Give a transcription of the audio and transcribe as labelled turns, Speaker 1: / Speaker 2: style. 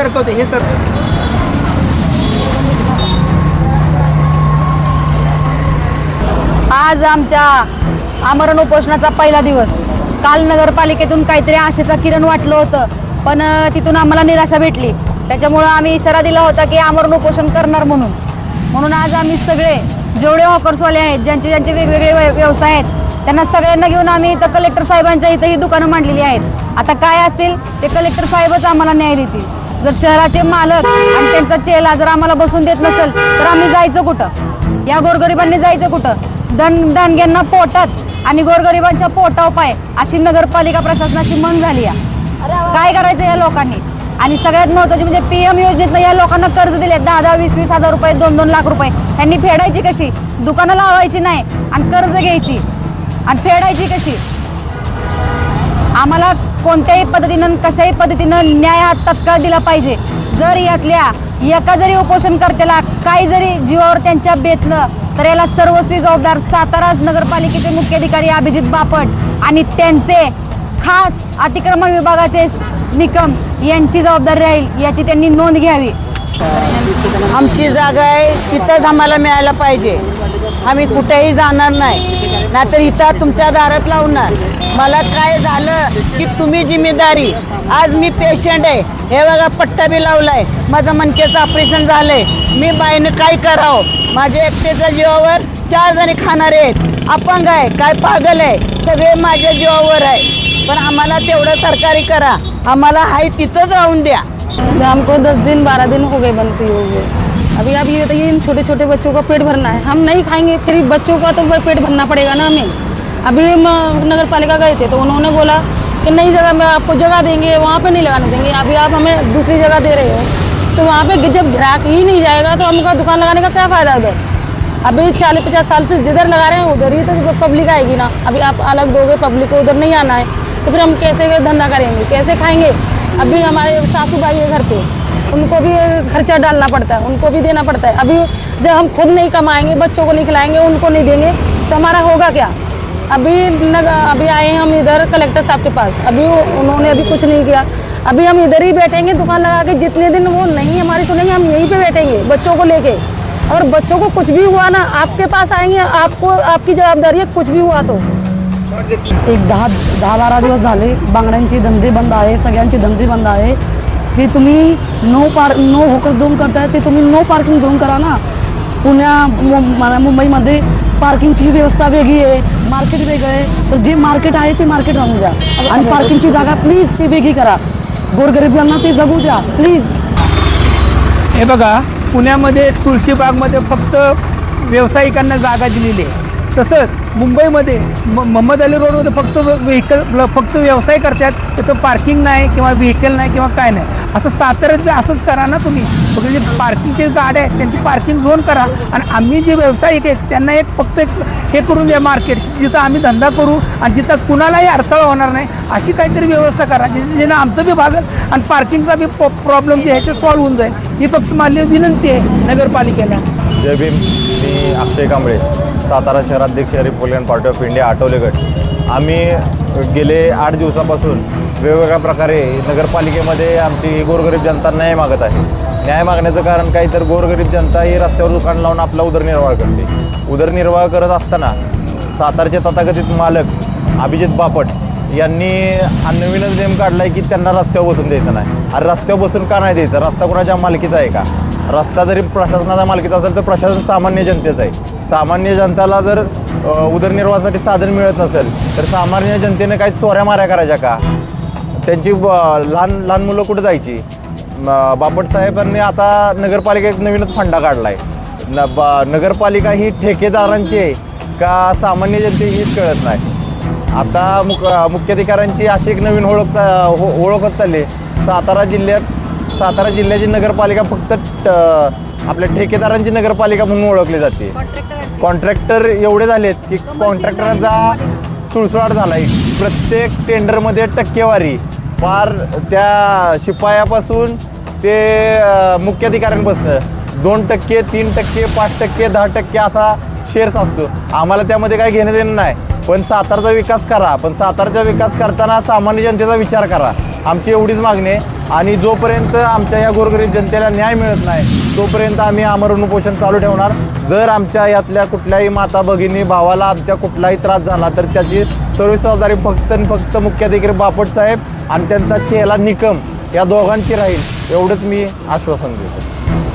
Speaker 1: सरकवते हे सर.
Speaker 2: आज आमच्या आमरण उपोषणाचा पहिला दिवस. काल नगरपालिकेतून काहीतरी आशेचा किरण वाटलं होतं पण तिथून आम्हाला निराशा भेटली. त्याच्यामुळं आम्ही इशारा दिला होता की आमरण उपोषण करणार म्हणून. म्हणून आज आम्ही सगळे जेवढे हॉकर्सवाले आहेत ज्यांचे ज्यांचे वेगवेगळे व्यवसाय आहेत त्यांना सगळ्यांना घेऊन आम्ही इथं कलेक्टर साहेबांच्या इथं ही दुकानं मांडलेली आहेत. आता काय असतील ते कलेक्टर साहेबच आम्हाला न्याय देतील. जर शहराचे मालक आणि त्यांचा चेला जर आम्हाला बसून देत नसेल तर आम्ही जायचं कुठं? या गोरगरिबांनी जायचं कुठं? दण दणग्यांना पोटात आणि गोरगरिबांच्या पोटाव पाय अशी नगरपालिका प्रशासनाची मन झाली आहे काय करायचं या लोकांनी? आणि सगळ्यात महत्वाची म्हणजे पी एम योजनेतनं या लोकांना कर्ज दिले दहा दहा वीस वीस हजार रुपये दोन दोन लाख रुपये. यांनी फेडायची कशी? दुकानं लावायची नाही आणि कर्ज घ्यायची आणि फेडायची कशी? आम्हाला कोणत्याही पद्धतीनं कशाही पद्धतीनं न्याय हा तत्काळ दिला पाहिजे. जर यातल्या एका जरी उपोषणकर्त्याला काही जरी जीवावर त्यांच्या बेतलं तर याला सर्वस्वी जबाबदार सातारा नगरपालिकेचे मुख्याधिकारी अभिजित बापट आणि त्यांचे खास अतिक्रमण विभागाचे निकम यांची जबाबदारी राहील याची त्यांनी नोंद घ्यावी.
Speaker 3: आमची जागा आहे तिथंच आम्हाला मिळायला पाहिजे. आम्ही कुठेही जाणार नाही. नाहीतर इथं तुमच्या दारात लावणार. मला काय झालं की तुम्ही जिम्मेदारी आज मी पेशंट आहे. हे बघा पट्टा बी लावलाय. माझं मनकेचं ऑपरेशन झालंय. मी बाईनं काय करावं? माझ्या एकट्याच्या जीवावर चार जणी खाणारे आहेत. अपंग आहे काय पागल आहे? सगळे माझ्या जीवावर आहे. पण आम्हाला तेवढं सरकारी करा. आम्हाला हाय तिथंच राहून द्या.
Speaker 4: म्हणजे हमको दस दिन बारह दिन हो गए बनते हो गए. अभी आप ये बताइए इन छोटे छोटे बच्चों का पेट भरना है। हम नहीं खाएंगे फिर बच्चों का तो पेट भरना पड़ेगा ना हमें। अभी हम नगर पालिका गए थे तो उन्होंने बोला कि नई जगह में आपको जगह देंगे, वहाँ पे नहीं लगाने देंगे, अभी आप हमें दूसरी जगह दे रहे हो। तो वहाँ पे जब ग्राहक ही नहीं जाएगा तो हमको दुकान लगाने का क्या फ़ायदा उधर? अभी चालीस पचास साल से जिधर लगा रहे हैं, उधर ही तो पब्लिक आएगी ना। अभी आप अलग दोगे पब्लिक को उधर नहीं आना है। तो फिर हम कैसे धंधा करेंगे? कैसे खाएँगे? अभी हमारे सासू भाई है घर पे, उनको भी खर्चा डालना पड़ता है, उनको भी देना पड़ता है। अभी जब हम खुद नहीं कमाएँगे, बच्चों को नहीं खिलाएँगे, उनको नहीं देंगे तो हमारा होगा क्या? अभी नग, अभी आए हैं हम इधर कलेक्टर साहब के पास। अभी उन्होंने अभी कुछ नहीं किया। अभी हम इधर ही बैठेंगे दुकान लगा के जितने दिन वो नहीं हमारी सुनेंगे हम यहीं पे बैठेंगे बच्चों को लेके। अगर बच्चों को कुछ भी हुआ ना आपके पास आएँगे आपको आपकी जवाबदारी है कुछ भी हुआ तो।
Speaker 5: एक दहा दहा बारा दिवस झाले धंदे बंद आहे सगळ्यांचे धंदे बंद आहे. ते तुम्ही नो पार नो होकर झोन करताय ते तुम्ही नो पार्किंग झोन करा ना. पुण्या मुंबईमध्ये पार्किंगची व्यवस्था वेगळी आहे मार्केट वेगळं आहे तर जे मार्केट आहे ते मार्केट राहून द्या. आणि पार्किंगची जागा प्लीज ती वेगळी करा. गोरगरिबांना ते जगू द्या प्लीज
Speaker 1: हे बघा पुण्यामध्ये तुळशीबागमध्ये फक्त व्यावसायिकांना जागा दिलेली आहे. तसंच मुंबईमध्ये म मोहम्मद अली रोडमध्ये फक्त व्हेकल फक्त व्यवसाय करतात तिथं पार्किंग नाही किंवा व्हेकल नाही किंवा काय नाही. असं साताऱ्यात असंच करा ना तुम्ही. फक्त जे पार्किंगचे गाड्या आहेत त्यांची पार्किंग झोन करा. आणि आम्ही जे व्यावसायिक आहेत त्यांना एक फक्त एक हे करून द्या मार्केट जिथं आम्ही धंदा करू आणि जिथं कुणालाही अडथळा होणार नाही अशी काहीतरी व्यवस्था करा. जे जेणं आमचं बी भागल आणि पार्किंगचा बी प्रॉब्लेम जे आहे ते सॉल्व्ह होऊन जाईल. ही फक्त माझी विनंती आहे नगरपालिकेला.
Speaker 6: जय भीम मी अक्षय कांबळे. सातारा शहराध्यक्ष Republican Party of India Athawale गट. आम्ही गेले आठ दिवसापासून वेगवेगळ्या प्रकारे नगरपालिकेमध्ये आमची गोरगरीब जनता न्याय मागत आहे. न्याय मागण्याचं कारण काही तर गोरगरीब जनता ही रस्त्यावर दुकान लावून आपला उदरनिर्वाह करते. उदरनिर्वाह करत असताना सातारचे तथाकथित मालक अभिजित बापट यांनी हा नवीनच नेम काढला आहे की त्यांना रस्त्यावर बसून द्यायचं नाही. अरे रस्त्यावर बसून का नाही द्यायचं? रस्ता कुणाच्या मालकीचा आहे का? रस्ता जरी प्रशासनाचा मालकीचा असेल तर प्रशासन सामान्य जनतेचं आहे. सामान्य जनताला जर उदरनिर्वाहासाठी साधन मिळत नसेल तर सामान्य जनतेने काही चोऱ्या माऱ्या करायच्या का? त्यांची ब- लहान लहान मुलं कुठं जायची? बापट साहेबांनी आता नगरपालिकेत नवीनच फंडा काढला आहे न बा नगरपालिका ही ठेकेदारांची आहे का सामान्य जनते हीच कळत नाही? आता मुख मुख्याधिकाऱ्यांची अशी एक नवीन ओळख हो- ओळखत चालली. सातारा जिल्ह्यात सातारा जिल्ह्याची नगरपालिका फक्त ट- आपल्या ठेकेदारांची नगरपालिका म्हणून ओळखली जाते. कॉन्ट्रॅक्टर एवढे झालेत की कॉन्ट्रॅक्टरांचा सुळसुळाट झाला आहे प्रत्येक टेंडरमध्ये टक्केवारी. फार त्या शिपायापासून ते मुख्याधिकाऱ्यांपासून दोन टक्के तीन टक्के पाच टक्के दहा टक्के असा शेअर्स असतो. आम्हाला त्यामध्ये काही घेणं देणं नाही. पण सातारचा विकास करा. पण सातारचा विकास करताना सामान्य जनतेचा विचार करा. आमची एवढीच मागणी आहे. आणि जोपर्यंत आमच्या या गोरगरीब जनतेला न्याय मिळत नाही तोपर्यंत आम्ही आमरण उपोषण चालू ठेवणार. जर आमच्या यातल्या कुठल्याही माता भगिनी भावाला आमच्या कुठलाही त्रास झाला तर त्याची सर्व जबाबदारी फक्त आणि फक्त मुख्याधिकारी बापट साहेब आणि त्यांचा चेला निकम या दोघांची राहील एवढंच मी आश्वासन देतो.